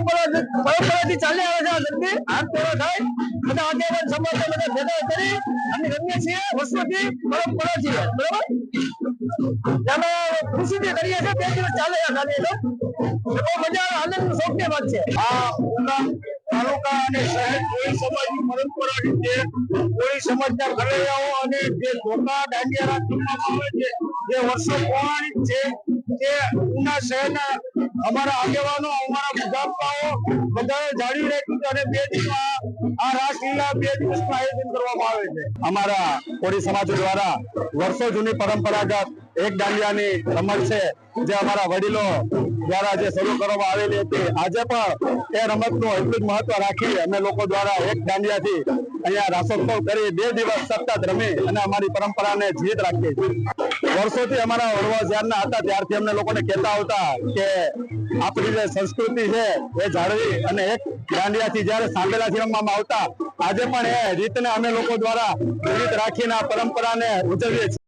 પરંપરા પરંપરાથી ચાલી આવે છે આ રમતી હાથ પૂરો થાય. બધા આગેવાન સમાજ બધા ભેગા કરી અને રમીએ છીએ વર્ષોથી પરંપરા છે? બરાબર સમાજની જે વર્ષો પૌરાણિક છે તે ઉના શહેરના અમારા આગેવાનો, અમારા બુધાપાઓ બધાએ જાળવી રાખ્યું અને બે દિવસમાં આ રાસલીલા બે દિવસનું આયોજન કરવામાં આવે છે. અમારા કોળી સમાજ દ્વારા વર્ષો જૂની પરંપરાગત એક દાંડિયાની રમત છે, જે અમારા વડીલો દ્વારા જે શરૂ કરવામાં આવેલી હતી. આજે પણ એ રમતનું એટલું જ મહત્વ રાખી અમે લોકો દ્વારા એક દાંડિયાથી અહીંયા રાસોત્સવ કરી બે દિવસ સતત રમી અને અમારી પરંપરાને જીત રાખીએ છીએ વર્ષોથી અમારા વડવા જ્યારના હતા, ત્યારથી અમને લોકોને કહેતા આવતા કે આપણી જે સંસ્કૃતિ છે એ જાળવી અને એક દાંડિયાથી જ્યારે સાંભેલાથી રમવામાં આવતા, આજે પણ એ રીતને અમે લોકો દ્વારા જીવિત રાખીને આ પરંપરાને ઉજવીએ છીએ.